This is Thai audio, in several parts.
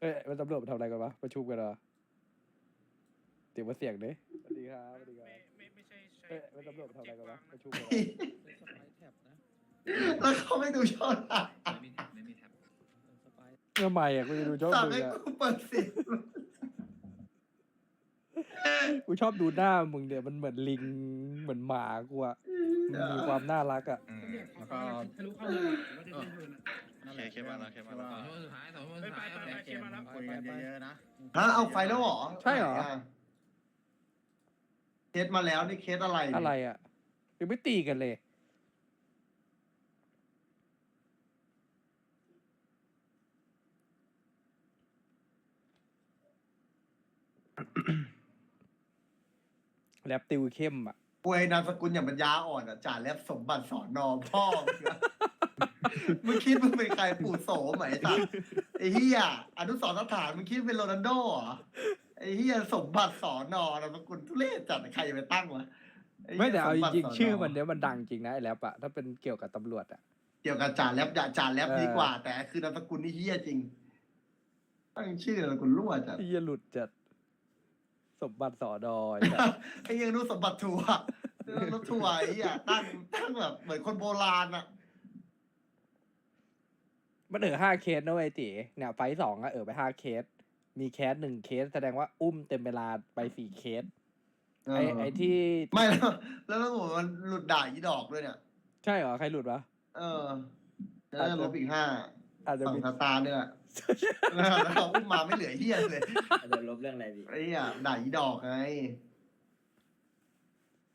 เอ้ยมันตำรวจมาทำอะไรกันวะประชุมกันเหรอเดี๋ยวมาเสียงดิสวัสดีครับสวัสดีครับไม่ไม่ไม่ใช่ใช่เอ้ยมันตำรวจมาทำอะไรกันวะประชุมกันเหรอแล้วเขาไม่ดูช่องอะไม่มีแท็บไม่มีแท็บทำไมอะกูจะดูชอบสั่งดูให้อะกูเปิดเสียงกูชอบดูหน้ามึงเดี๋ยวมันเหมือนลิงเหมือนหมากูอะมันมีความน่ารักอะอืมแล้วก็ ทะลุเข้าเลยว่าจะได้เงินอะ นั่นแหละเคมาแล้วเคมาแล้ว สองชั่วโมงสุดท้ายสองชั่วโมงไปสุดไปท้ายไปไปเคมาแล้ว คุยกันเยอะๆนะ ฮะเอาไฟแล้วเหรอใช่เหรอไนะเคสมาแล้วนี่เคสอะไรเนี่ยอะไรอะยังไม่ตีกันเลย แรปติวเข้มอะ ป่วยนามสกุลอย่างปัญญาอ่อนอะจ่าแลบสมบัติสอนนอพ่อมึงอะ มึงคิดมึงเป็นใครปู่โสไหมสัตว์ไอ้เฮียอนุสรณ์สถานมึงคิดเป็นโรนัลโดเหรอไอ้เฮียสมบัติสอนนอนามสกุลทุเรศจัดใครจะไปตั้งวะอ้หี้ยไม่แต่เอาจสบัริงสๆชื่อมันเนี้ยมันดังจริงนะไอ้แรปอะถ้าเป็นเกี่ยวกับตำรวจอะเกี่ยวกับจ่าแลบจ่าจ่าแลบเออ ดีกว่า แต่คือนามสกุลนี่เฮียจริง ตั้งชื่อนามสกุลรั่วจัด ไอ้เหี้ยหลุดจัดสมบัติสอดอยไอ้ยังรู้สมบัติทัวร์รถทัวร์ไอ้เหี้ยตั้งตั้งแบบเหมือนคนโบราณอะ มันเออห้าเคสนะเว้ยตีเนี่ยไฟท์สองอะเออไปห้าเคส มีแคสหนึ่งเคสแสดงว่าอุ้มเต็มเวลาไปสี่เคสไอไอที่ไม่แล้วแล้วแล้วผมมันหลุดด่าอีดอกด้วยเนี่ย ใช่เหรอ ใครหลุดวะเออแล้วลบอีกห้าอาจจะฝั่งมีสตาร์เนี่ยแล้วเราอุ้มมาไม่เหลือเฮียเลยโดนลบเรื่องอะไรพี่ไอ้เหี้ยด่าอีดอกไง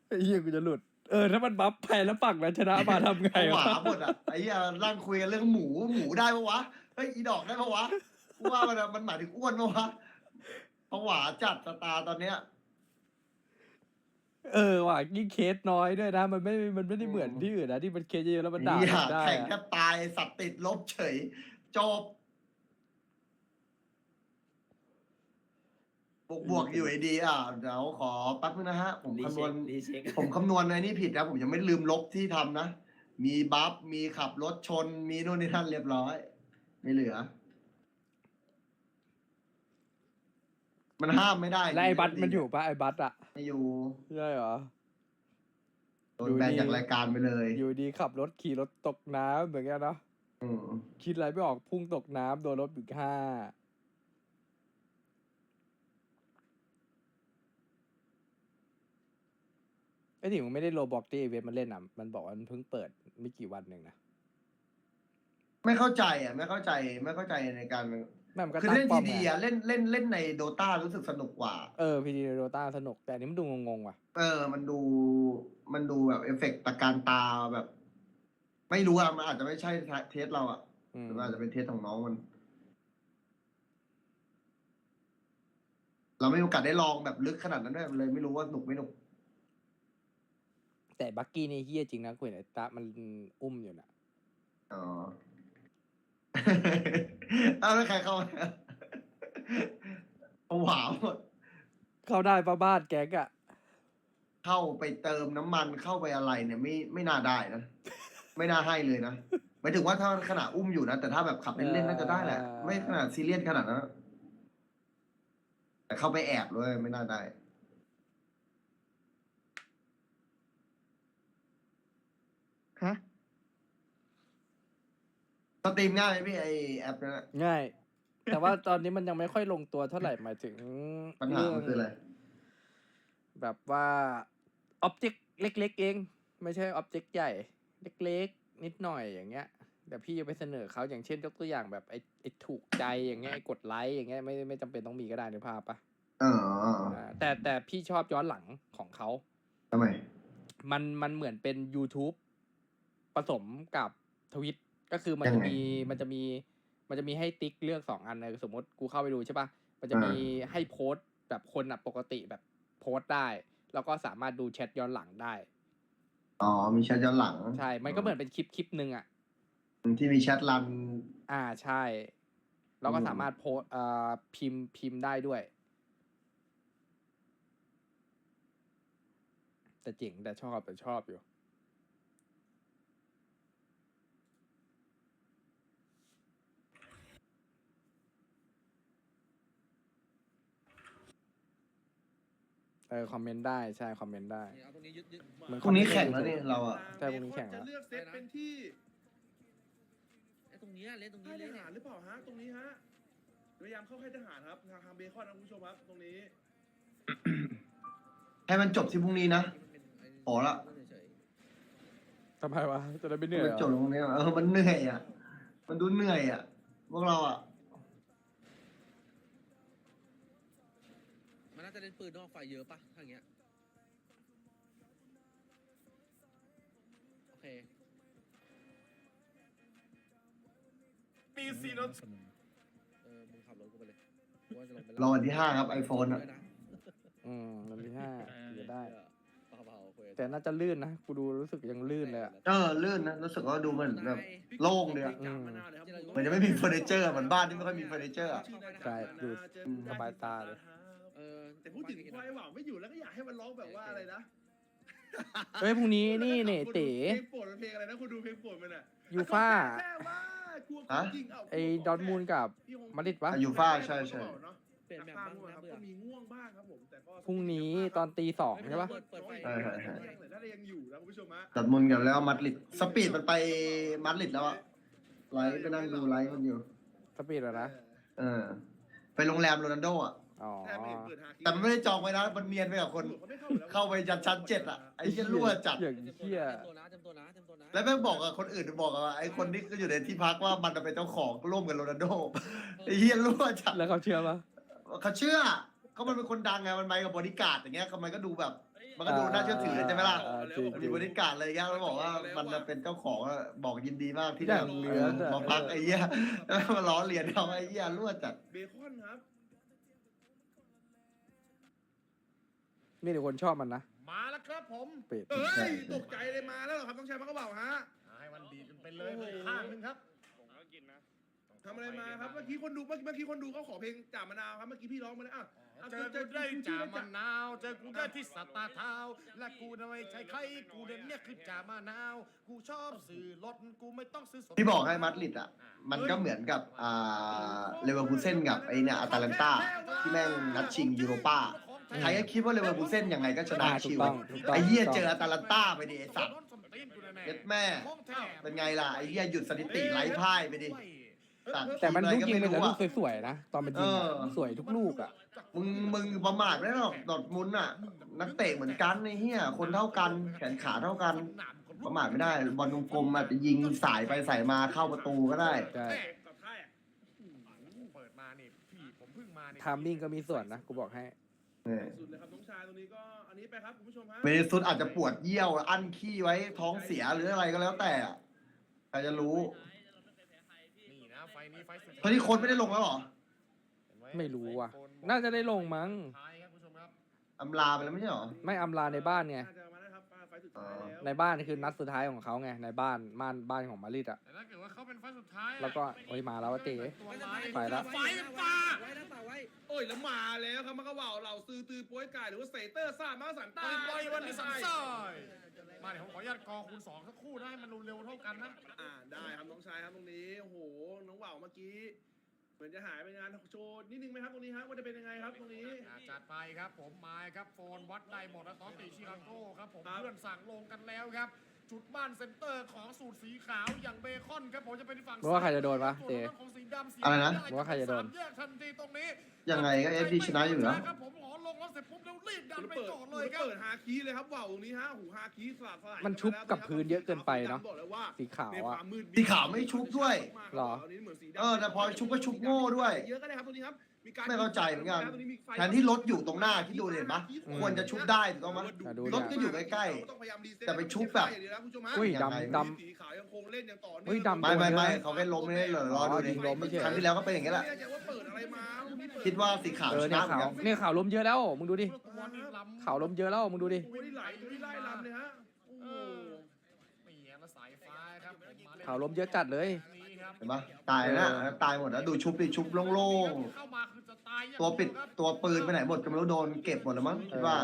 ไอ้เหี้ยกูจะหลุด เออถ้ามันบัฟแพ้แล้วฝั่งนั้นชนะมาทำไงหวะวาหมดอะไอ้เหี้ยร่างคุยกันเรื่องหมูหมูได้ปะวะเฮ้ยอีดอกได้ปะวะกูว่ามันอะมันหมายถึงอ้วนปะวะผวาจัดสตาร์ตอนเนี้ย เออว่ะยิ่งเคสน้อยด้วยนะ มันไม่มันไม่ได้เหมือนที่อื่นนะที่มันเคสเยอะๆแล้วมันด่าเหี้ยได้แข่งแทอะบตายสัตว์ติดลบเฉย จบ บวกบวกอยู่ไอ้ดีอะเดี๋ยวขอแป๊บนึงนะฮะ ผมรีคำนเช็วณ ครีเช็คผมคำนวณในนี้ผิดนะผมยังไม่ลืมลบที่ทำนะ มีบัฟ มีขับรถชน มีนู่นนี่นั่นเรียบร้อย ไม่เหลือ มันห้ามไม่ได้แล้วไอ้บัตมันอยู่ปะไอ้บัตอะไม่อยู่ใช่เหรอ โดนแบนจากรายการไปเลยอยู่ดีขับรถขี่รถตกน้ำเหมือนกันเนาะอืมคิดอะไรไม่ออกพุ่งตกน้ำโดนรถอีกห้า ไอ้ที่มึงไม่ได้โลบอกที่เวทมันเล่นอะ มันบอกว่ามันเพิ่งเปิดไม่กี่วันหนึ่งนะไม่เข้าใจอะ ไม่เข้าใจไม่เข้าใจในการแม่งมันก็คือตั้งเล่นป้อทีมดีไงอะเล่นเล่นเล่นในโดตารู้สึกสนุกกว่า เออพีดีโดตาสนุก แต่อันนี้มันดูงงๆว่ะ เออ มันดู มันดูแบบเอฟเฟกต์ตะการตาแบบ ไม่รู้อะมันอาจจะไม่ใช่เทสเราอะอืมหรือว่าอาจจะเป็นเทสของน้องมัน เราไม่มีโอกาสได้ลองแบบลึกขนาดนั้นด้วยมันเลย ไม่รู้ว่าหนุกไม่หนุก แต่บักกี้นี่เฮี้ยจริงนะกูเห็นไอ้ตามันอุ้มอยู่น่ะ อ๋อ เอาแล้วใครเข้ามาเอาหวาวหมด เข้าได้ปะบ้านแก๊กอะเข้าไปเติมน้ำมันเข้าไปอะไรเนี่ยไม่ไม่น่าได้นะ ไม่น่าให้เลยนะหมายถึงว่าถ้าขณะอุ้มอยู่นะ แต่ถ้าแบบขับเล่นๆน่าจะได้แหละ ไม่ขนาดซีเรียสขนาดนั้นแต่เข้าไปแอบด้วยไม่น่าได้ ฮะ สตรีมง่ายไหมพี่ไอแอปนั้นอะง่าย แต่ว่าตอนนี้มันยังไม่ค่อยลงตัวเท่าไหร่หมายถึงปัญหามันคืออะไร แบบว่าอ็อบเจกต์เล็ก ๆ เอง ไม่ใช่อ็อบเจกต์ใหญ่ เล็ก ๆ นิดหน่อยอย่างเงี้ยแต่พี่จะไปเสนอเขาอย่างเช่นยกตัวอย่างแบบไอ้ไอ้ถูกใจอย่างเงี้ยไอ้กดไลค์อย่างเงี้ยไม่ไม่จำเป็นต้องมีก็ได้ในภาพปะอ๋ออ่าแต่แต่พี่ชอบย้อนหลังของเขา ทำไม มันมันเหมือนเป็น YouTube ผสมกับทวิต ก็คือมันยัจะงไงมีมันจะมีมันจะมีให้ติ๊กเลือกสองอันนะสมมติกูเข้าไปดูใช่ปะมันจะอ่ามีมีให้โพสต์แบบคนอะปกติแบบโพสต์ได้ แล้วก็สามารถดูแชทย้อนหลังได้ อ๋อ มีแชทย้อนหลัง ใช่ มันก็เหมือนเป็นคลิปคลิปหนึ่งอะ ที่มีแชทรัน อ่าใช่ แล้วก็อืมสามารถโพสต์เอ่อพิมพ์พิมพ์ได้ด้วย แต่เจ๋งแต่ชอบแต่ชอบอยู่ เออคอมเมนต์ได้ใช่คอมเมนต์ได้เอาตรงนี้ยึดยึดเหมือนพรุ่งนี้แข่งแล้วนี่เราอะใช่พรุ่งนี้แข่งจะแล้วเลือกเซตเป็นที่ไอ้ตรงเนี้ยเล่นตรงนี้ค่ายเล่ทนหารหรือเปล่าฮะตรงนี้ฮะพยายามเข้าค่ายทหารครับทางทางเบคอนนะคุณผู้ชมครับตรงนี้ให้มันจบที่พรุ่งนี้นะพอละทำไมวะจะได้ไม่เหนื่อยมันเหรจอบตรงนี้อะเออมันเหนื่อยอะ มันดูเหนื่อยอะ พวกเราอะ มันน่าจะเล่น ปืนนอกไฟเยอะปะถ้าอย่างเงี้ย โอเค มีซีรถเออ มึงขับรถกูไปเลยกูว่าจะลงไปรอวันที่ห้าครับ iPhone อะด้วยนะอืมวันที่ห้าจะได้ เบาๆคุยแต่น่าจะลื่นนะ กูดูรู้สึกยังลื่นเลยอะ เออลื่นนะ รู้สึกว่าดูมันแบบ โล่งเลยอะจากมะนาวเลยครับเหมันจะไม่มีเฟอร์นิเจอร์เหมือนบ้านที่ไม่ค่อยมีเฟอร์นิเจอร์อะ ใช่ดู สบายตาเลยเออแต่พูดถึงพอไอ้หว่างไม่อยู่แล้วก็อยากให้มันร้องแบบว่าอะไรนะเฮ้ยพรุ่งนี้นี่เนี่ยเต๋เพลงโปรดมันเพลงอะไรนะคุณดูเพลงโปรดมันอะยูฟ่าแค่ว่ากลัวของจริงเาไอ้ดอร์ทมูลกับพี่คงมาดริดปะอะยูฟ่าใช่ใช่เปลี่ยนแบบบ้าบ้างงคนะรับเบื่อก็มีง่วงบ้างครับผมแต่ก็พรุ่งนี้ตอนตีสองใช่ปะเปิดเปิดไฟใช่ใช่ใช่ถ้ายังอยู่นะคุณผู้ชมฮะตัดมุนกันแล้วมัดลิดสปีดมันไปมัดลิดแล้วอะไลฟ์ไปนั่งดูไลฟ์มันอยู่ สปีดอะนะเออไปโรงแรมโรนัลโดอะ อ๋อแทบไม่เห็นเปิดหาคิวแต่มันไม่ได้จองไว้นะ มันเนียนไปกับคน เข้าไปยันชั้นเจ็ดอะไอ้เหี้ยรั่วจัด อย่างเหี้ยเต็มตัวนะเต็มตัวนะเต็มตัวนะแล้วแม่งบอกกับคนอื่นบอกกับไอ้คนที่ก็อยู่ในที่พักว่ามันเป็นเจ้าของร่วมกับโรนัลโดไอ้เหี้ยรั่วจัดแล้วเขาเชื่อปะเขาเชื่อเขามันเป็นคนดังไงมันไปกับบริการดอย่างเงี้ยเขามันก็ดูแบบ มันก็ดูน่าเชื่อถือใช่ไหมล่ะอ่าจริงมันมีบริการดอะไรอย่างเงี้ยแล้วบอกว่ามันเป็นเจ้าของอะบอกยินดีมากที่อย่างเหลือเออมาพักไอ้เหี้ยแล้วมาล้อเลียนเขาไอ้เหี้ยรั่วจัดเบคอนครับ มีแต่คนชอบมันนะ มาแล้วครับผมเป็ด เอ้ยตกใจเลยมาแล้วเหรอครับต้องใช้พักกระเป๋าฮะ ให้มันดีกันไปเลยไปข้างนึงครับทำอะไรมาครับเมื่อกี้คนดูเมื่อกี้เมื่อกี้คนดูเขาขอเพลงจ่ามะนาวครับเมื่อกี้พี่ร้องมาแล้วอะเจอกูได้จ่ามะนาว เจอกูได้ที่สัตตาเท้า และกูน่ะไม่ใช่ใครกูเด่นเนี่ยคือจ่ามะนาว กูชอบซื้อรถกูไม่ต้องซื้อสด ที่บอกให้มัดลิดอะ มันก็เหมือนกับอ่าเลเวอร์พูเซนกับไอ้เนี่ยอาตาลันตาที่แม่งนัดชิงยูโรป้า ใครก็คิดว่าเลเวอร์พูเซนยังไงก็ชนะอ่าถูชิกวต้องถูกต้อง ไอ้เหี้ยถูกเจต้งออาตาลันตาไปดิไอ้สัตว์เย็ดแม่ เป็นไงล่ะไอ้เหี้ยหยุดสถิติไร้พ่ายไปดิตัดแต่มันลูกยิงทีเป็นอะไรแต่ก็ลูไม่กสวยๆนะตอนมันยิงอะเออ สวยทุกลูกอะมึงมึงประมาทไม่ได้หรอกดอดมุนอะ นักเตะเหมือนกันไอ้เหี้ยคนเท่ากันแขนขาเท่ากัน ประมาทไม่ได้บอลกลมๆอาจจะยิงสายไปสายมาเข้าประตูก็ได้ ใช่กับค่ายอะเปิดมานี่พี่ผมเพิ่งมานี่ทามมิ่งก็มีส่วนนะกูบอกให้ สุดเลยครับน้องชายตรงนี้ก็อันนี้ไปครับคุณผู้ชมฮะเมนิซุสอาจจะปวดเยี่ยว อั้นขี้ไว้ท้องเสียหรืออะไรก็แล้วแต่อะใครจะรู้นี่นะไฟนี้ไฟสุดตอนนี้โค้ดไม่ได้ลงแล้วเหรอไม่รู้ว่ะ น่าจะได้ลงมั้ง ท้ายครับคุณผู้ชมครับ อำลาไปแล้วไม่ใช่เหรอ ไม่อำลาในบ้านไงน่าจ สุดท้ายแล้วในบ้านคือนัดสุดท้ายของเขาไงในบ้านบ้านบ้านของมาริดอะ แต่ถ้าเกิดว่าเขาเป็นไฟสุดท้ายอะแล้วก็โอ้ยมาแล้วว่าเต๋ ตัวร้ายไปแล้ว ไฟฟ้าไว้นะป่าไว้โอ้ยแล้วมาแล้วครับมันก็ว่าวเหล่าซื้อตือป้วยกายหรือว่าเซเตอร์ซ่ามาสันไปตาไปวันนี้สันซอยมาเดี๋ยวผมขออนุญาตกอคูณสองสักครู่นะให้มันเร็วๆเท่ากันนะ อ่าได้ครับน้องชายครับตรงนี้โอ้โหน้องว่าวเมื่อกี้ เหมือนจะหายไปงานโชว์นิดนึงไหมครับตรงนี้ฮะว่าจะเป็นยังไงครับตรงนี้ อ่าจัดไปครับผมมาครับโฟนวัดได้หมดแล้วตอนตีชิคาโก้ครับผมครับ เพื่อนสั่งลงกันแล้วครับ จุดบ้านเซ็นเตอร์ของสูตรสีขาวอย่างเบคอนครับผมจะเป็นฝั่งบอกว่าใครจะโดนวะส่วเต๋ทางด้านของสีดำสีอะไรนะแดงบอกว่าใครจะโดนสมแยกทันทีตรงนี้ยังไงก็เอฟดีชนะอยู่แล้วครับผมขอลงแล้วเสร็จปุ๊บแล้วรีบดันไปเปิดก่อนเลยครับเปิดฮาคีเลยครับว่าวตรงนี้ฮะหูฮาคีสลัดสลายมันชุบกับพื้นเยอะเกินไปเนอะบอกเลยว่าสีขาวในคอะวามมืดสีขาวไม่ชุบด้วยหรอเออแต่พอชุบก็ชุบโง่ด้วยเยอะก็ได้ครับตรงนี้ครับมีการ ไม่เข้าใจเหมือนกันตรงมีไฟแทนที่รถอยู่ตรงหน้าที่ดูเห็นปะอืม ควรจะชุบได้ถูกต้องไหม อะดูรถก็อยู่ใกล้ๆต้องพยายามรีเซ็ตแต่ไปชุบแบบอย่างเดียวนะคุณผู้ชมฮะอุ้ยยังไงดำดสีขาวยังคงเล่นอย่างต่อเนื่องเฮ้ยดำ ไม่ไม่ไม่โดนเยอะเขาแค่ล้มไม่ได้เหรอรอดูดิอ๋อยิงล้มไม่ใช่ ครั้งที่แล้วก็เป็นอย่างนี้แหละไม่แน่ใจว่าเปิดอะไรมาคิดว่าสีขาวเออชเนี่ยนะเหมือขานวกันเนี่ยข่าวล้มเยอะแล้ว มึงดูดิตัวนี้ล้ำข่าวล้มเยอะแล้วมึงดูดิโอ้ยนี่ไหลนี่ไล่ลำเลยฮะโอ้เอโหอนี่แล้วสายฟ้าครับผมมาเล่นข่าวล้มเยอะจัดเลย นี่ครับ เห็นปะตายนะตายหมดแล้วดูชุบดิชุบโล่งเข้ามาคือจะตายอย่างๆตัวปิดเยวครับตัวปืนไปไหนหมดก็ไม่รู้โดนเก็บหมดแล้วมั้งคิดว่า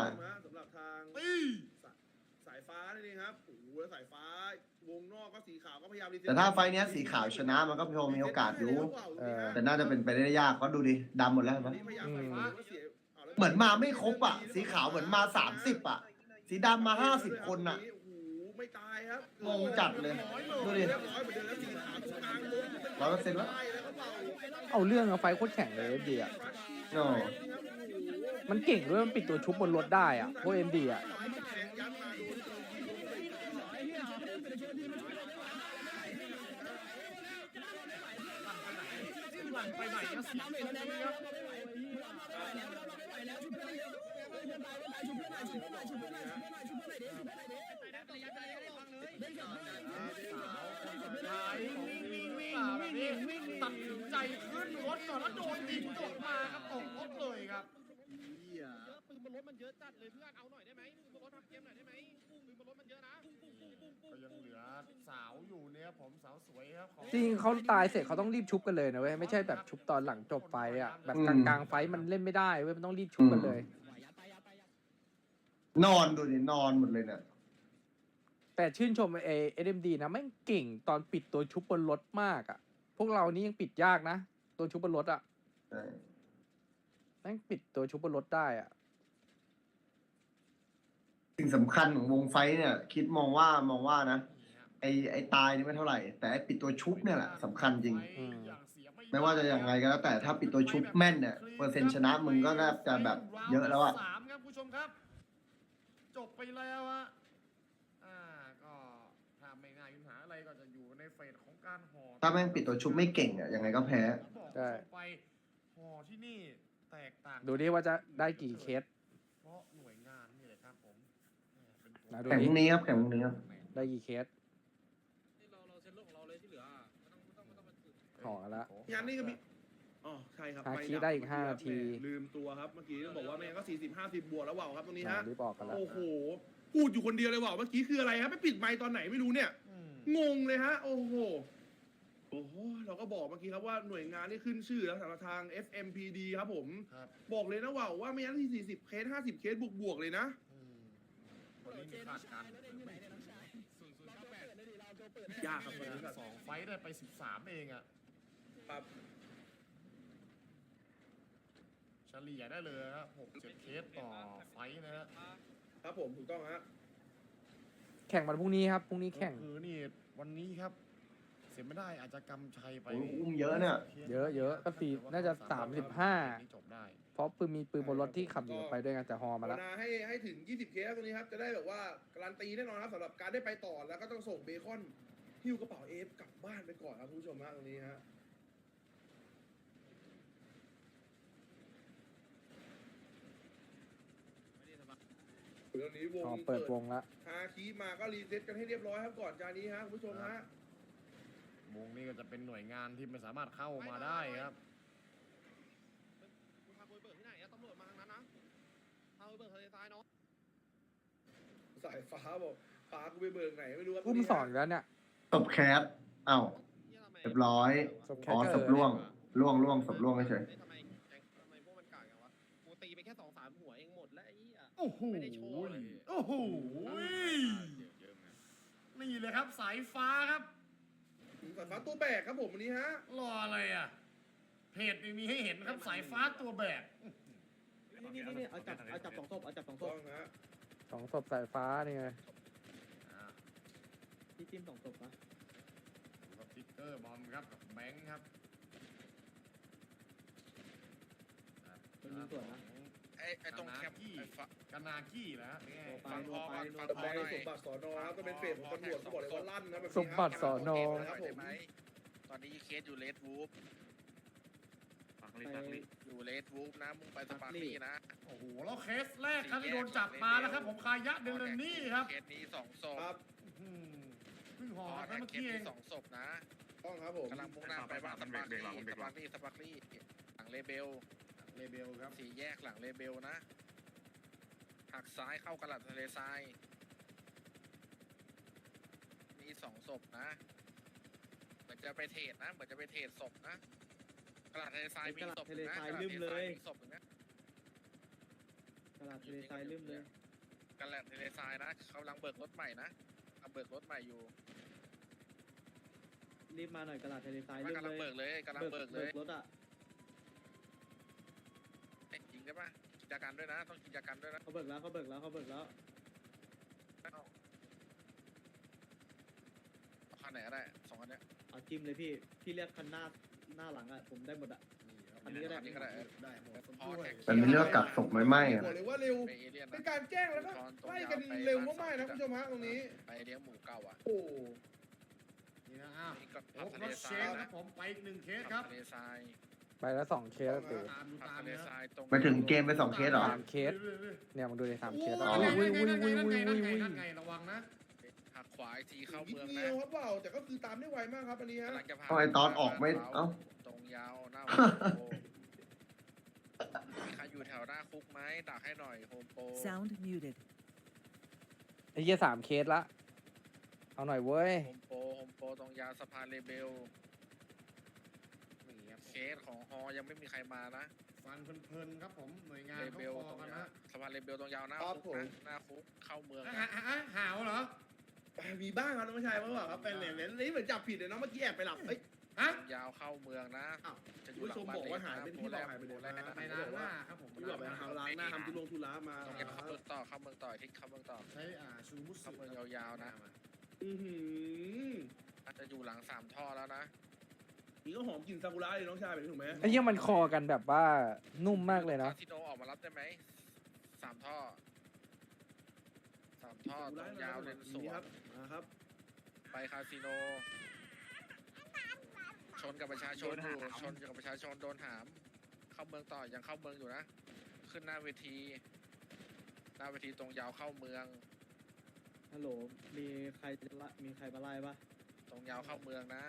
สำหรับทางตีสายฟ้านี่ครับโอ้โหแล้วสายฟ้าวงนอกก็สีขาวก็พยายามรีเซ็ตแต่ถ้าไฟล์เนี้ยสีขาวชนะมันก็พอมีโอกาสอยู่ เออ แต่น่าจะเป็นไปได้ยากเพราะดูดิดำหมดแล้วเห็นปะนี่พยายามอืมสายฟ้าก็เสียเอาแล้วเหมือนมาไม่ครบอะ สีขาวเหมือนมาสามสิบอะ สีดำมาห้าสิบคนอะโอ้โห ไม่ตายครับงงจัดเลยดูดิเรียบร้อยเหมือนเดิมแล้วสีขาวตรงกลางล้มร้อยเปอร์เซ็นต์วะตายแล้วครับเราเอาเรื่องเอาไฟโคตรแข่งเลยเอ็มดีอะโอ้มันเก่งด้วยมันปิดตัวชุบบนรถได้อะพวกเอ็มดีอะยัดมาโดนหลังไปไหนก็เสียตรงนี้ครับห รถก่อนแล้วโดนยิงตกมาครับตกรถเลยครับเยอะปืนบนรถมันเยอะจัดเลยเพื่อนเอาหน่อยได้ไหมปืนบนรถทำเกมหน่อยได้ไหมปืนบนรถมันเยอะนะก็ยังเหลือสาวอยู่เนี่ยผมสาวสวยครับขอจริงเขาตายเสร็จเขาต้องรีบชุบกันเลยนะเว้ยไม่ใช่แบบชุบตอนหลังจบไฟอะแบบกลางๆไฟมันเล่นไม่ได้เว้ยมันต้องรีบชุบกันเลย นอนดูดินอนหมดเลยเนี่ยแต่ชื่นชมเอเอ็มดีนะแม่งเก่งตอนปิดตัวชุบบนรถมากอะ พวกเรานี่ยังปิดยากนะ ตัวชุบบนรถอะใช่แม่งปิดตัวชุบบนรถได้อะสิ่งสำคัญของวงไฟท์เนี่ย คิดมองว่ามองว่านะ ไอไอตายนี่ไม่เท่าไหร่ แต่ไอปิดตัวชุบเนี่ยแหละสำคัญจริงอืมไม่ว่าจะยังไงก็แล้วแต่ถ้าปิดตัวชุบแม่นเนี่ยเปอร์เซ็นต์ชนะมึงก็น่าจะแบบเยอะแล้วอะสามครับผู้ชมครับ จบไปแล้วอะอ่าก็ถ้าไม่น่ามีปัญหาอะไรก็จะอยู่ในเฟสของการห่อ ถ้าแม่งปิดตัวชุบไม่เก่งอะยังไงก็แพ้บ ผู้ชมไปหอที่นี่แตกต่างดูดิว่าจะได้กี่เคส เพราะหน่วยงานนี่แหละครับผมแหม่เป็นตัวนดู แข่งพรุ่งนี้ครับแข่งพรุ่งนี้ครับ ได้กี่เคสเราเราเซ็นโลกของเราเลยที่เหลือไม่ต้องไม่ต้องไม่ต้องมาสืบห่อละ งานนี้ก็มี อ๋อ ใช่ครับหาคีย์ดับได้อีกห้านาที ลืมตัวครับ เมื่อกี้ต้องบอกว่าแม่งก็สี่สิบห้าสิบบวกแล้วว่าวครับตรงนี้ฮะ รีบออกกันแล้วโอ้โห พูดอยู่คนเดียวเลยว่าวเมื่อกี้คืออะไรครับไปปิดไมค์ตอนไหนไม่รู้เนี่ย อืม งงเลยฮะ โอ้โห โอ้โหเราก็บอกเมื่อกี้ครับว่าหน่วยงานที่ขึ้นชื่อแล้วสำหรับทาง FMPD ครับผม ครับ บอกเลยนะว่าวว่าไม่งั้นที่ 40 เคส 50 เคสบวกๆเลยนะ อืมวันนี้มีคาดการณ์ยากครับวันนี้สองไฟต์ได้ไปสิบสามเองอะครับ เฉลี่ยได้เลยครับหกเจ็ดเคสต่อไฟต์นะฮะครับผมถูกต้องฮะแข่งวันพรุ่งนี้ครับพรุ่งนี้แข่ง ก็คือนี่วันนี้ครับเสียไม่ได้อาจจะกำชัยไปโอ้ยอุ้มเยอะเนี่ย เยอะเยอะก็สี่น่าจะสามสิบห้า นี่จบได้ เพราะปืนมีปืนบนรถที่ขับหนีออกไปด้วยกันแต่ฮอมาแล้วภาวนาให้ให้ถึง 20 เคสตรงนี้ครับ จะได้แบบว่าการันตีแน่นอนครับสำหรับการได้ไปต่อแล้วก็ต้องส่งเบคอนหิ้วกระเป๋าเอฟกลับบ้านไปก่อนครับคุณผู้ชมฮะตรงนี้ฮะตอนนี้วงอ๋อเปิดวงละ ฮาคีมาก็รีเซ็ตกันให้เรียบร้อยครับก่อนจานนี้ฮะคุณผู้ชมฮะ วงนี้ก็จะเป็นหน่วยงานที่ไม่สามารถเข้ามาได้ครับมึงพากูไปเบิกที่ไหนอะตำรวจมาทางนั้นนะพาไปเบิกทะเลทรายเนาะสายฟ้าบอกพากูไปเบิกไหนไม่รู้ครับอุ้มสองแล้วเนี่ยศพแคสเอ้าเหี้ยทำไมเรียบร้อยศพแคอ๋อสเกศอพร์ล่วง ล่วงล่วงศพล่วงเฉยเอ้ยทำไมแก๊งทำไมพวกมันกากอย่างวะกูตีไปแค่สองสามหัวเองหมดแล้วไอ้เหี้ยโอ้โหไม่ได้โชว์เลยโอ้โหนี่เลยครับสายฟ้าครับ สายฟ้าตัวแบกครับผมวันนี้ฮะ รออะไรอะ เพจไม่มีให้เห็นครับสายฟ้าตัวแบก นี่นี่นี่เอาจับเอาจับสองศพเอาจับสองศต้พองฮะสองศพสายฟ้านี่ไงอ่าพี่จิ้มสองศพนะดูกับติ๊กเกอร์บอมครับกับแบงค์ครับเป็นมีส่วนนะ ไอ้ไอ้ตรงแคปไอ้ฟะ กานากี้นะนี่ไงไปฟังโนพอไปก่อนโนฟังไปพอหน่อยสมบัติสอนอครับก็เป็นเฟสของตำรวจเขาบอกเลยว่าลั่นนะแบบสมบัติสอนอครับผมได้ไหมตอนนี้เคสอยู่เลดวูฟไปอยู่เลดวูฟนะมึงไปสปาร์ตี้นะโอ้โหแล้วเคสแรกครับที่โดนจับมาแล้วครับผมคายะเดลนี่ครับเคสนี้สองศพครับอืมเพิ่งหอพอดแท็นะกเมื่อเคสกี้เอนี้งสองศพนะต้องครับผมกำลังมุ่งหน้าไปบ้านสปาร์ตี้สปาร์ตี้สปาร์ตี้หลังเลเบลเลเบลครับสี่แยกหลังเลเบลนะ หักซ้ายเข้ากระหลัดทะเลทราย มีสองศพนะ เหมือนจะไปเทรดนะ เหมือนจะไปเทรดศพนะกระหลัดทะเลทรายมีศพหนึ่งนะกระหลัดทะเลทรายมีศพหนึ่งนะตลาดทะเลทรายลืมเลยกระหลัดทะเลทรายนะเขากำลังเบิกรถใหม่นะกำลังเบิกรถใหม่อยู่รีบมาหน่อยตลาดทะเลทรายไม่ลืมกำลังเลยเบิกเลยกำลังเบิกเลยรถอะเอ้ยจริงได้ปะ กิจการด้วยนะ ต้องกิจการด้วยนะเขาเบิกแล้วเขาเบิกแล้วเขาเบิกแล้วเอาคันไหนก็ได้สองคันเนี้ยเอาจิ้มเลยพี่พี่เรียกคันหน้าหน้าหลังอะผมได้หมดอะอันนี้ก็ได้อันนี้ก็ได้เออได้หมดพอแค่มันมีเรื่องกักศพไหมไหมอะบอกเลยว่าเร็วไปเอเลียนเป็นนะการแจ้งแล้วก็ไล่กันเร็วมากๆนะคุณผู้ชมฮะตรงนี้ไปเลี้ยงหมูเก่าอะโอ้นี่นะอ้าวนี่ก็โอ้พับรทะเลถทเชรายฟครันะบผมไปอีกหนึ่งเคสคพัรับบทะเลทราย ไปแล้วสองเคสแล้วตื่นตามดูพับตามทะเลนะทรายตรงไปถึงเกมไปสองเคสเหรอ สามเคส เนี่ยมึงดูดิสามเคสโอ้แล้วยอุ้ยไงอุ้ยไงอุ้ยไงอุ้ยไงอุ้ยไงอุ้ยไงระวังนะหักขวาอีกทีเข้านิดเมืองเดีนะยวครับเปล่าแต่ก็คือตามได้ไวมากครับอันนี้ฮะกำลังจะผ่านเอาไอ้ตอนออกไม่เอ้า ตรงยาวหน้าโฮมโปรมีใครอยู่แถวหน้าคุกไหมดักให้หน่อยโฮมโปร Sound muted. ไอ้เหี้ยสามเคสละ เอาหน่อยเว้ย โฮมโปรโฮมโปรตรงยาวสะพานเลเบลนี่ครับ เคสของฮอยังไม่มีใครมานะฟันเพลินๆครับผมหน่วยงานเลเขาเบลพอตรงกันยานะวสะพานเลเบลตรงยาวหน้าครับคุกผมนะหน้าคุกเข้าเมืองอะนะอะอะหาวเหรอมีบ้างครับน้องชายเพราะว่าครับเป็นเหรียญเหรียญนี่เหมือนจับผิดเลยเนาะเมื่อกี้แอบไปหลับเอ้ยฮะ ยาวเข้าเมืองนะ อ้าว จะอคุยู่ณหลัผู้งชมบ้านบอกว่าหายไปโพที่แรบอกกหายไปโพเลยแรกนะในร้านหน้าครับผมที่บอกไปทำล้างหน้าทำทุลงทุล้ามาต้องเก็บเข้าเมืองต่อเข้าเมืองต่อที่เข้าเมืองต่อ ใช้อ่าชูมุสเข้าเมืองยาวๆนะ อือหือน่าจะอยู่หลังสามท่อแล้วนะ นี่ก็หอมกลิ่นซากุระเลยน้องชายแบบนี้ถูกไหมไอ้เหี้ยมันคอกันแบบว่านุ่มมากเลยเนาะคาสิโนออกมารับได้ไหมสามท่อสามท่อตรงยาวเลนสวครันบมาครับ ไปคาสิโน ชนกับประชาชนอยู่ชนกับประชาชนโดนหาม เข้าเมืองต่อยังเข้าเมืองอยู่นะ ขึ้นหน้าเวที หน้าเวทีตรงยาวเข้าเมืองฮัลโหลมีใครจะละมีใครมาไล่ปะตรงยาวเข้าเมืองนะ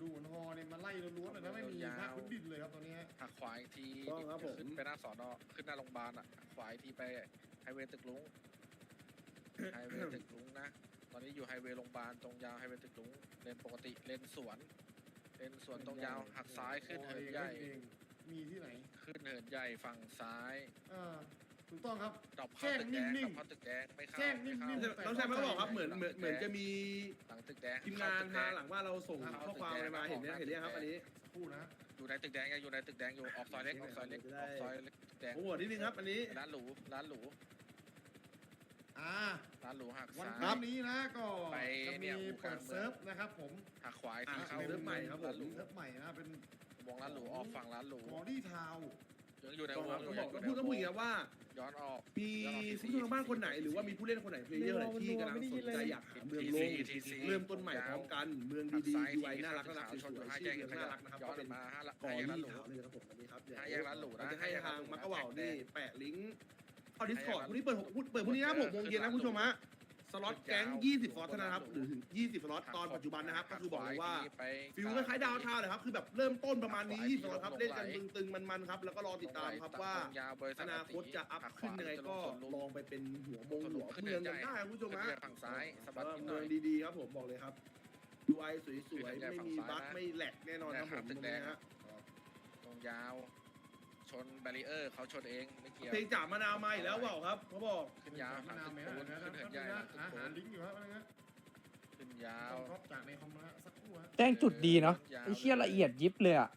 ดูเหมือนฮอเนี่ยมาไล่ล้วนๆเลยนะไม่มีภาคพื้นดินเลยครับตอนนี้ฮะหักขวาอีกทีต้องครับผม ขึ้นไปหน้าสอนอขึ้นหน้าโรงพยาบาลอะหักขวาอีกทีไปไฮเวย์ตึกลุงไฮเวย์ตึกลุงนะ ตอนนี้อยู่ไฮเวย์โรงพยาบาลตรงยาวไฮเวย์ตึกลุงเลนปกติเลนสวนเลนสวนตรงยาวหักซ้ายขึ้นเหินใหญ่ เองมีที่ไหนขึ้นเหินใหญ่ฝั่งซ้าย เออ ถูกต้องครับดรอปเข้าตึกแดงแจ้งนิ่ดงๆรอปเข้าตึกแดงไม่เข้าแจ้งนิ่ไม่มเข้าๆน้องชายมันก็บอกครับเหมือนเหมือนเหมือนจะมีหลังตึกแดงทีมงานเข้ตึกแดทางหลังว่าเราส่งข้อความอะไรมาเห็นเนี่ยเห็นเนี่ยครับอันนี้คู่นะอยู่ในตึกแดงยังอยู่ในตึกแดงอยู่ออกซอยเล็กออกซอยเล็กออกซอยเล็กตึกแดงโอ้โหนิดนึงครับอันนี้ร้านหรูร้านหรูอ่าร้านหรูหักวันซ้าพรุ่ย งนี้นะก็ไปจะเนี่มียอู่กเปิลาง ดเมืองเซิร์ฟนะครับ ผมหักขวาอีกทีอ่าเข้าเซิร์ฟใหม่ครับผมร้านหรูเซิร์ฟใหม่นะเป็นวงร้านหรูออกฝั่งร้านหรูกอดี้ทาว ยังอยู่ในก็วครังบอยู่ก็บอกก็พูดต้องพูดอย่างนี้ครับว่า ย้อนออก มีผู้ชมทางบ้านคนไหนหรือว่ามีผู้เล่นคนไหนเพลเยอร์ไหนที่กำลังสนใจอยากหาเมืองลงเริ่มต้นใหม่พร้อมกัน เมืองดีๆ UI น่ารักน่ารักสวยๆชื่อเมืองน่ารักนะครับย้อก็นเป็นมาห้าละกอห้าแยกร้านรี่หรูขาวเลยครับผมวันนี้ครับเดี๋ยวห้าแยกร้านหรูนะเราจะให้ทางห้าแยกร้านหรูมักกะเหว่าแท็กแดงนี่แปะลิงก์เข้าดิสคอร์ดวันนี้เปิดหกเปิดพรุ่งนี้นะหกโมงเย็นนะคุณผู้ชมฮะ สล็อตแก๊ง 20ฟอสเท่านั้นครับหรือถึง 20สล็อตตอนปัจจุบันนะครับ ก็คือบอกเลยว่าไปฟิลคล้ายๆดาวน์ทาวน์เลยครับ คือแบบเริ่มต้นประมาณนี้ 20สล็อตครับ เล่นกันตึงๆ มันๆ ครับ แล้วก็รอติดตามครับว่ายาวบริษัอทนาคตจะอัพขึ้นยังไงก็ลองไปเป็นหัวมงหัวเมืองกันได้ครับคุณผู้ชมฮะฝั่งซ้ายสะบัดเออนิดหเมืน่อองยดีๆครับผมบอกเลยครับ UI สวยๆไม่มีบั๊กไม่แหลกแน่นอนครับผมตรงนี้ฮะตรงยาว ชนแบรีเออร์เขาชนเองไม่เกี่ยวเพลงจ่ามะนาวมาอีกแล้วเปล่าครับเขาบอกขึ้นยาวมะหางนาวตึไหมกปูนนะขึ้นเหินใหญ่หลังตึกอาปูหารนลิงก์อยู่ครับอะไรนะขึ้นยาวต้องครบจากในคอมนะฮะสักครู่ฮะแจ้งจุดดีเนาะไอ้เชี่ยละเอียดยิบเลยอะ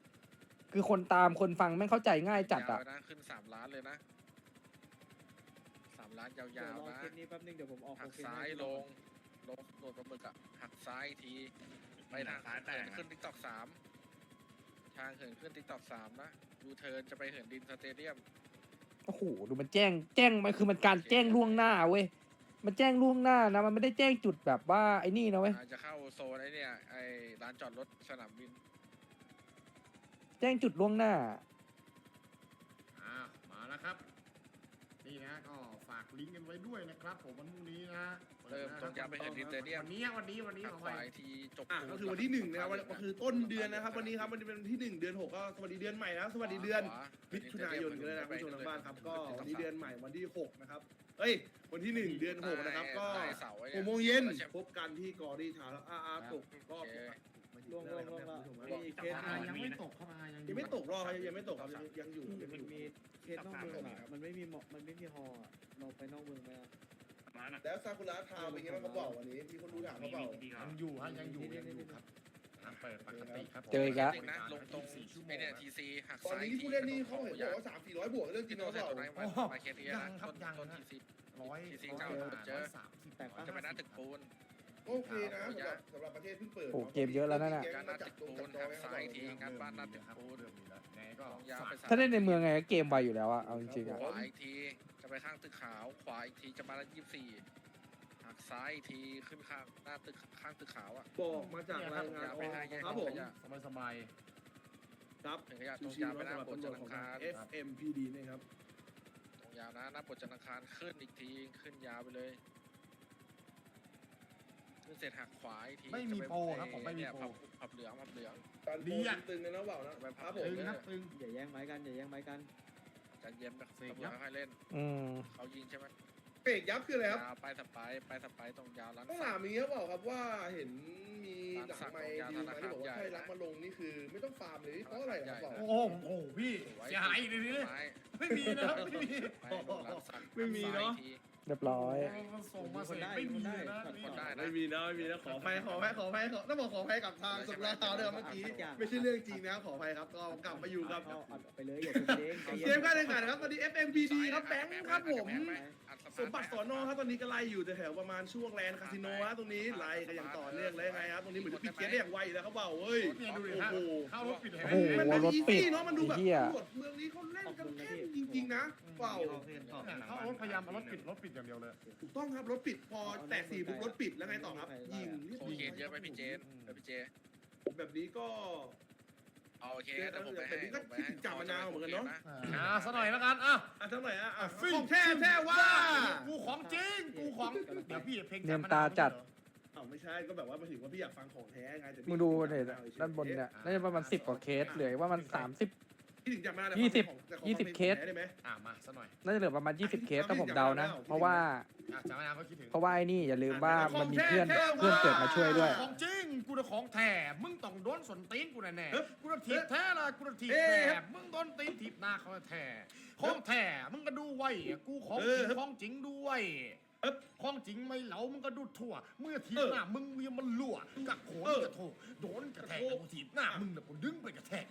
คือคนตามคนฟังแม่งเข้าใจง่ายจัดอะยาวนะขึ้นสามล้านเลยนะสามล้านยาเดี๋ยววรอๆนะเคสนี้แป๊บนึงเดี๋ยวผมออกหัโอกเคซ้ายให้ลงลงโดดปลาหมึกอะหักซ้ายอีกทีไปทางเหินขึ้นติ๊กตอกสาม ทางเหินขึ้นติ๊กตอกสามนะยูเทิร์นจะไปเหินดินสเตเดียม โอ้โหดูมันแจ้งแจ้งมันคือมันการแจ้งล่วงหน้าเว้ยมันแจ้งล่วงหน้านะมันไม่ได้แจ้งจุดแบบว่าไอ้นี่นะเว้ยอาจจะเข้าโซนไอ้เนี่ยไอ้ร้านจอดรถสนามบิน แจ้งจุดล่วงหน้า อ่ามาแล้วครับ นี่นะก็ฝากลิงก์กันไว้ด้วยนะครับผมวันพรุ่งนี้นะเริ่มตรงยาวไปเหินดินสเตเดียมวันนี้วันนี้วันนี้หักขอขไปวาอีกทีจบอะก็คือวันที่หนึ่งนะครับวันก็คือต้นเดือนนะครับ วันนี้ครับวันนี้เป็นวันที่หนึ่งเดือนหกก็สวัสดีเดือนใหม่นะสวัสดีเดือนมิถุนายนกันเลยนะคุณผู้ชมทางบ้านครับก็วันนี้เดือนใหม่วันที่หกนะครับเอ้ย วันที่หนึ่งเดือนหกนะครับก็หกโมงเย็นพบกันที่กอรี่ทาวน์แล้วอาอาตกรอบลงลงลงละมีเคสอ่ายังไม่ตกเข้ามายังยังไม่ตกรอบครับยังไม่ตกครับยังยังอยู่ยังมันอยู่มี เคสนอกเมืองอะมันไม่มีเหมาะมันไม่มีฮออะเราไปนอกเมืองไหมอะแล้วซากุระทาวน์เป็นไงบ้างเขาบอกวันนี้ที่คนดูถามเขาบอกยังอยู่ฮะยังอยู่ยังอยู่ครับเปิดปกติครับผมเจออีกแล้วจริงนะลงตรงสี่ชั่วโมไองเนี่ยนะทีซีหักตอนซ้ายนี้ผู้เล่นนี่เขาเห็นบอกว่าสามสี่ร้อยบวกเรื่องจริที่งโดนะนเซตเปล่าตัวนั้นมาโอ้มาเคสนี้ยันะงครับต้นยังต้นนะทีซีร้อยทีซีร้อยเก้าห้าเจอ ร้อยสามสิบแต่ปะจะไปหน้าตึกปูน โอเคนะสำหรับสำหรับประเทศเพิ่งเปิดโอ้เกมเยอะแล้วนั่นน่ะ การหน้าตึกปูนหักซ้ายทีงานบ้านหน้าตึกครับปูนเริ่มมีแล้วไงก็ตรงยาวฝากไปสามถ้าเล่นในเมืองไงก็เกมไวอยู่แล้วอะเอาจริงๆอะขวาอีกทีจะไปข้างตึกขาว ขวาอีกทีจะมาแล้วยี่สิบสี่หักซ้ายอีกทีขึ้นข้างหน้าตึกข้างตึกขาวอะบอกมาจากรายงานไปให้แยกครับผมขยะสบายสบายครับถึงขยะตรงชิยาววๆไปหนะน้าสำหรับบนตำรจัวนจทร์ขอัองงคาร FMPD นะครับ ตรงยาวนะหน้าบนจันทร์อังคารขึ้นอีกทีขึ้นยาวไปเลยขึ้น เสร็จหักขวาอีกทีไม่มีจะปโปรครับผมไม่มีเนี่ยโปรผับผับเหลืองผับเหลืองการดีโดอะนตึงๆเลยนะเปล่านะไปคพัรับบผเหลืมองตึงครับตึง อย่าแย่งไม้กันอย่าแย่งไม้กัน ใจเย็นแบบเสกตำรยัวจบค่อยๆเล่นอืมเขายิงใช่ไหมเบรกยับคืออะไรครับยาวไปสไปร์ไปสไปร์ตรงยาวร้าน ต้องสัถากมอย่างนี้ครับบอกครับว่าเห็นมีหลังไมค์ร้านดีสักมาที่บอกว่าธนาคารใหญ่ให้รับมาลงนี่คือไม่ต้องฟาร์มเลยเพราะอะไรครับบอกโอ้โหโอ้โหพี่เสียหายอีกเลยนี่ไม้ไม่มีนะครับไม่มี ไปลงร้านสักไม่มีเนอะ ซ้ยอีกที เรียบร้อยมันส่งมาเสร็จไม่มีเลยนะคนได้นะไม่มีนะไม่มีนะขออภัยขออภัยขออภัยขอต้องบอกขออภัยกับทางสุราษฎร์ด้วยครับเมื่อกี้ไม่ใช่เรื่องจริงนะขออภัยครับก็กลับมาอยู่กับเอาเอาไปเลยอย่าชนเด้งใจเย็นเกมการแข่งขันครับตอนนี้ FMPD ครับแบงค์ครับผมอัดะพานสมบัติสอนอครับตอนนี้ก็ไล่อยู่แถวๆประมาณช่วงแลนด์คาสิโนฮะตรงนี้ไล่กันอย่างต่อเนื่องเลยไงครับตรงนี้เหมือนจะปิดเกมได้อย่างไวอยู่แล้วครับเบาเฮ้ยเนี่ยดูดิโอ้ฮะโหเข้ารถปิดโอ้โหมันรถปิดอีซี่เนาะมันดูแบบไอ้เหี้ยตำรวจเมืองนี้เขาเล่นกันแค่จริงๆนะเปล่าเข้ารถพยายามเอารถปิดรถปิดอย่างเดียวเลย ถูกต้องครับรถปิดพอแตะสี่ปุ๊บรถปิดแล้วไงต่อครับยิงเรียบโอร้อยเคเยอะไปพี่เจนไปพี่เจแบบนี้ก็เอาโอเคเดี๋ยวผมไปให้แบบนี้ก็ผมไปคิดถึงจามะนาวเหมือนกันเนอะ อ่าซะหน่อยแล้วกันอะอะเท่าไหร่อะอะฟิของแท้แท้ว่ากูของจริงกูของเดี๋ยวพี่เพลงเนียนตาจัด อ้าวไม่ใช่ก็แบบว่ามาถึงว่าพี่อยากฟังของแท้ไงแต่พี่มึงดูเนี่ยด้านบนเนี่ยน่าจะประมาณสิบกว่าเคสเหลือว่ามันสามสิบ พี่ถึงจำไม่ได้ยี่สิบแต่ขอยี่สิบฟังพลงเคสของแท้ได้ไหมอะมาซะหน่อยน่าจะเหลือประมาณยี่สิบเคสถ้าผมเดานะ เพราะว่าอะจำไม่ได้ก็คิดถึงเพราะว่าไอ้นี่อย่าลืมว่ามันมีเพื่อนเพื่อนเกิดมาช่วยด้วย ของจริงกูจะของแท้มึงต้องโดนสนตีนกูแน่เอ๊ะๆกูจะถีบแท้ละกูจะถีบเอ๊ะแท้มึงโดนตีนถีบหน้าเขาแท้ของแท้มึงก็ดูไว้กูของจริงเออของจริงด้วย เอ๊ะของจริงไม่เหลามึงก็ดูทั่ว เมื่อถีบเออหน้ามึงเมียมันรั่วกักโขนเออกระโถโดนกระแทกกระโถกูถีบหน้ามึงน่ะกูดึงไปกระแทก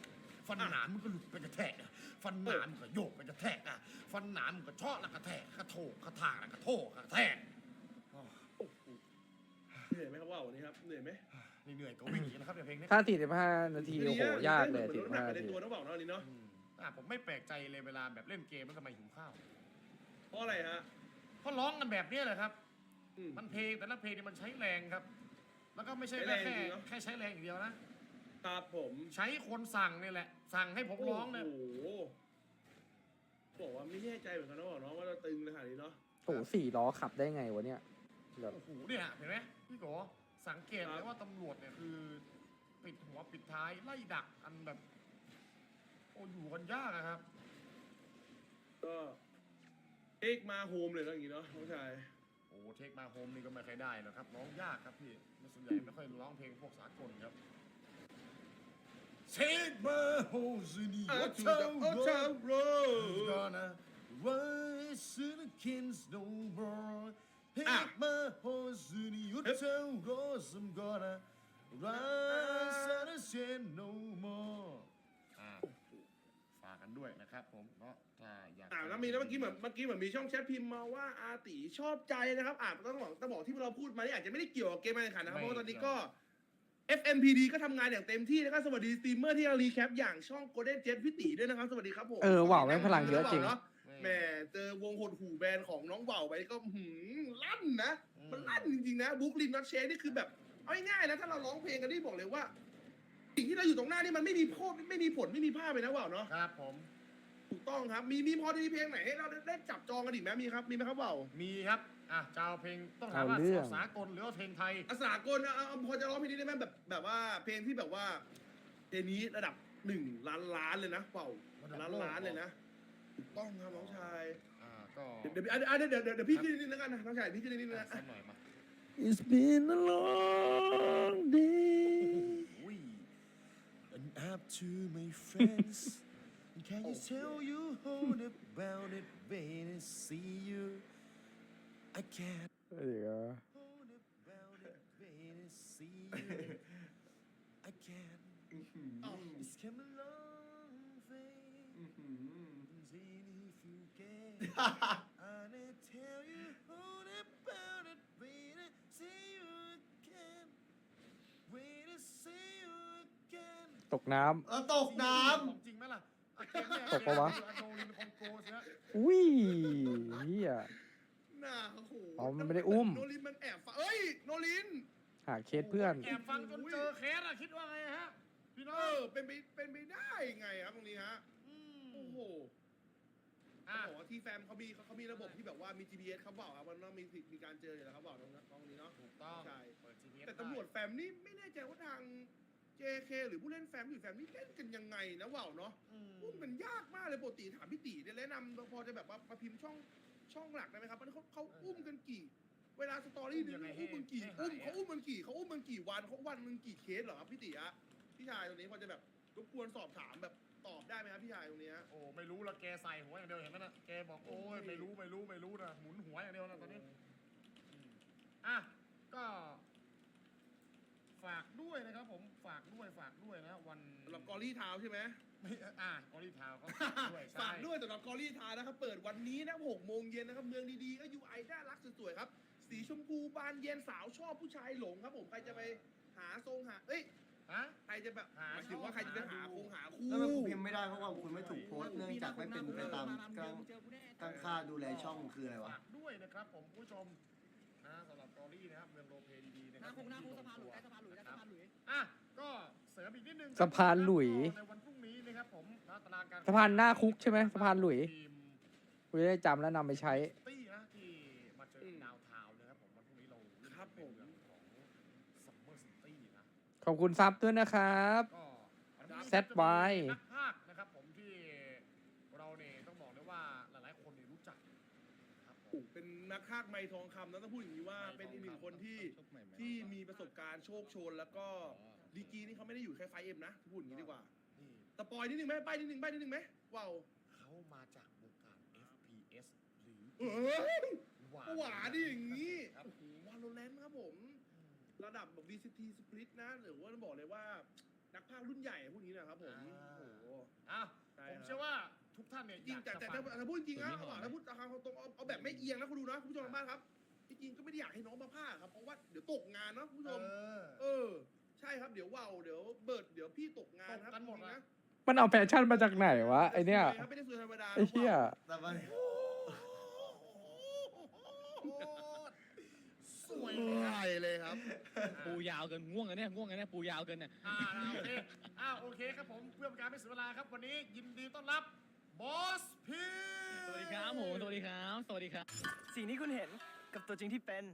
ฟันหนามมึงก็หลุดไปกระแทกอะฟันหนามมึงก็โยกไปกระแทกอะฟันหนามมึงก็เชาะแล้วกระแทกกระโถกกระถางแล้วกระโถกกระแทกเหนื่อยไหมครับว่าวันนี้ครับเหนื่อยไหมเหนื่อยๆก็วิ่งอีกนะครับเดี๋ยวเพลงนี้ถ้าสี่สิบห้านาทีโอ้โหยากเลยเหมืสี่อนสิรถบหนักห้าไปนาในที ตัวนะบอกเนาะนี่เนาะอืมอะผมไม่แปลกใจเลยเวลาแบบเล่นเกมแล้วทำไมหิวข้าวเพราะอะไรฮะเพราะร้องกันแบบเนี้ยแหละครับ อืม มันเพลงแต่ละเพลงเนี่ยมันใช้แรงครับ แล้วก็ไม่ใช่ใช้แค่แรงจริงเนอะ แค่ใช้แรงอย่างเดียวนะ ครับผมใช้คนสั่งนี่แหละ สั่งให้ผมร้องเนี่ยโอ้โหบอกว่าไม่แน่ใจเหมือนกันนะบอกเนาะว่าเราตึงขนาดนี้เนาะ โอ้โหสี่ล้อขับได้ไงวะเนี่ยแบบโอ้โหเนี่ยเห็นไหมพี่โกสังเกตครัเลบยว่าตำรวจเนี่ยคือ ปิดหัวปิดท้ายไล่ดักอันแบบ โอ้อยู่กันยากอะครับ ก็เอกมาโฮมเลยนะอย่างงี้เนาะน้องชายโอ้เทคมาโฮมนี่ก็ไม่เคยได้หรอกครับร้องยากครับพี่ส่วนใหญ่ไม่ค่อยร้องเพลงพวกสากลครับ Take my horse in the อะ hotel โอ้เจ้า road โร gonna rise to the king's no more. Take Ah. my horse in the hotel road. I'm gonna rise to the sea no more. อ่าฝากกันด้วยนะครับผมก็ถ้าอยากอ่าแล้วมีแล้วเมื่อกี้เหมือนเมื่อกี้เหมือนมีช่องแชทพิมพ์มาว่าอาติชอบใจนะครับอ่าต้องบอกต้องบอกที่เราพูดมานี่อาจจะไม่ได้เกี่ยวกับเกมการแข่งขันนะครับเพราะว่าตอนนี้ก็ FMPD ก็ทำงานอย่างเต็มที่แล้วก็สวัสดีสตรีมเมอร์ที่เรารีแคปอย่างช่อง Golden Jet พี่ตีด้วยนะครับ สวัสดีครับผมเออว่าวแม่งพลังเยอะจริงเนาะแหมเจอวงหดหูแบรนด์ของน้องว่าวไปก็หืมลั่นนะ มันลั่นจริงๆนะบุ๊กลินนัทเชนี่คือแบบ เอาง่ายๆนะถ้าเราร้องเพลงกันนี่บอกเลยว่า สิ่งที่เราอยู่ตรงหน้านี่มันไม่มีโทษไม่มีผลไม่มีภาพเลยนะว่าวเนาะครับผม ถูกต้องครับ มีมีพอจะมีเพลงไหนให้เราได้ได้จับจองกันอีกไหมมีครับมีไหมครับว่าวมีครับ อะจะเอาเพลงต้องถามเอาว่าเรื่อง สากลหรือว่าเพลงไทย อาสากลนะเอาเอาพอจะร้องเพลงนี้ได้ไหมแบบแบบว่าเพลงที่แบบว่าเพลงนี้ระดับหนึ่งล้านล้านเลยนะเปล่าระดับล้านโลก ล้านเลยนะถูกต้องครับน้องชายอ่าก็เดี๋ยวเดี๋ยวเดี๋ยวเดี๋ยวเดี๋ยวเดี๋ยวพี่ขึ้นนิดนึงแล้วกันนะน้องชายพี่ขึ้นนิดนึงอะนะสักหน่อยมา It's been a long day We and up to my friends. Can you tell you all about it, baby? See you. I can't เดี๋ยว hold about it, baby. See you. I can't. อื้อหือ It's come a long way อื้อหือ Even if you can I tell you all about it Wait to see you again Wait to see you again ตกน้เออตกน้ของจริงไหมล่ะอะเกมเนี่ยตกปะวะเกมอโนลินคองโกสิฮะำอุ้ยเฮีย น่าโอ้โหอ๋อมันไม่ได้อุ้ม โนลินมันแอบฟังเอ้ยโนลิน หาเคสเพื่อน แอบฟังจนเจอเคสอะคิดว่าไงฮะ พี่น้เอองอเป็นไปเป็นไปได้ไงครับตรงนี้ฮะโอ้โหอะเขาบอกว่าที่แฟมเขามีเขามีระบบที่แบบว่ามี GPS เขาบอกครับมันต้องมีมีการเจออยู่แล้วเขาบอกตรงนั้นตรงนี้เนาะถูกต้องใช่เปิด GPS แต่ตำรวจแฟมนี่ไม่แน่ใจว่าทาง JK หรือผู้เล่นแฟมหรือแฟมนี่เล่นกันยังไงนะว่าวเนาะ อืมอุ้มมันยากมากเลยปกติถามพี่ตีเนี่ยแนะนำพอจะแบบว่ามาพิมพ์ช่อง ช่องหลักได้ไหมครับมันเขาเขาอุ้มกันกี่ เวลาสตอรี่หนึงอุ้มมันกี่อุ้มเขาอุ้มมันกี่เขาอุ้มมันกี่วันเขาวันหนึงกี่เคสเหรอครับพี่ตีอะพี่ชายตรงนี้พอจะแบบรบกวนสอบถามแบบตอบได้ไหมครับพี่ชายตรงนี้ฮะโอ้ไม่รู้ละแกใส่หัวอย่างเดียวเห็นไหมนะแกบอกโอ้ยไม่รู้ไม่รู้ไม่รู้นะหมุนหัวอย่างเดียวนะตอนนี้อืมอะก็ฝากด้วยนะครับผมฝากด้วยฝากด้วยนะวันสำหรับกอรี่ทาวน์ใช่ไหมไม่ อะกอรี่ทาวน์ก็ด้วยใช่ ฝากด้วยสำหรับกอรี่ทาวน์นะครับ เปิดวันนี้นะหกโมงเย็นนะครับ เมืองดีๆ ก็ยูไอน่ารักสวยๆครับ สีชมพูบานเย็นสาวชอบผู้ชายหลงครับผมใครจะไปหาทรงหา เอ้ย ฮะ ใครจะแบบหาหมายถึงว่าใครจะไปหาชอบคงหาำคู่ แล้วมันคุณพิมพ์ไม่ได้เพราะว่าคุณไม่ถูกโพสต์เนื่องจากไม่เป็นไปตามตั้งตั้งค่าดูแลช่องคืออะไรวะ ฝากด้วยนะครับผมผู้ชมนะสำหรับกอรี่นะครับเมืองโรเพดีๆนะคหรัน้าบคงหน้าคงที่สะพานหลุยตรงสะพานหลุยตัวสะพานหลุย อะก็เสริมอีกนิดนึงสะพานหลุย ในวัน สะพานหน้าคุกใช่ไหมสะพานหลุยทีมกูจะได้จำแล้วนำไปใช้ ตี้นะที่มาเจอดาวน์ทาวน์นะครับผมวันพรุ่งนี้เราเล่นครับผมในเมืองของซัมเมอร์ซิตี้นะขอบคุณซับด้วยนะครับ ก็วันนี้ Set ไว้นักพากย์นะครับผมที่เราเนี่ยต้องบอกเลยว่าหลายๆคนเนี่ยรู้จักครับผม เป็นนักพากย์ไม้ทองคำนะต้องพูดอย่างนี้ว่าเป็นอีกหนึ่งคนที่ที่มีประสบการณ์โชคโชน แล้วก็ดีกรีนี่เขาไม่ได้อยู่แค่ไฟเอ็มนะพูดอย่างนี้ดีกว่านี่ สปอยนิดนึงไหมใบนิดนึงใบนิดนึงไหมว้าวเขามาจากวงการ FPS หรือเอ้ยหวานหวานดิอย่างนี้ครับโอ้โหวาโลแรนต์ครับผม ระดับแบบ VCT Split นะ หรือว่าต้องบอกเลยว่า นักพากย์รุ่นใหญ่พวกนี้นะครับผมโอ้โหอะใช่ผมครับเชื่อว่าทุกท่านเนี่ยจริงอยากแต่จะแต่ฟัแต่งถ้าพูดจริงนะถ้าพูดราคาตรงเอาเอาแบบไม่เอียงนะคุณดูนะคุณผู้ชมทางบ้านครับจริงๆก็ไม่ได้อยากให้น้องมาพากย์ครับเพราะว่าเดี๋ยวตกงานนะคุณผู้ชเอมอเออ ใช่ครับเดี๋ยวว่าวเดี๋ยวเบิร์ดเดี๋ยวพี่ตกงานครับตกกันหมดจริงๆนะ มันเอาแฟชั่นมาจากไหนวะไอเนี้ยสวครับไม่ได้สวยธรรมดาไอเหี้ยแต่มันสวยเลยครับเลยครับปูยาวเกินง่วงกันเนี่ยง่วงกันเนี่ยปูยาวเกินเนี่ยอ่าโอเคอ่าโอเคครับผมเพื่อเป็นการไม่เสียเวลาครับวันนี้ยินดีต้อนรับบอสพีสวัสดีครับผมสวัสดีครับ สวัสดีครับ สิ่งที่คุณเห็นกับตัวจริงที่เป็น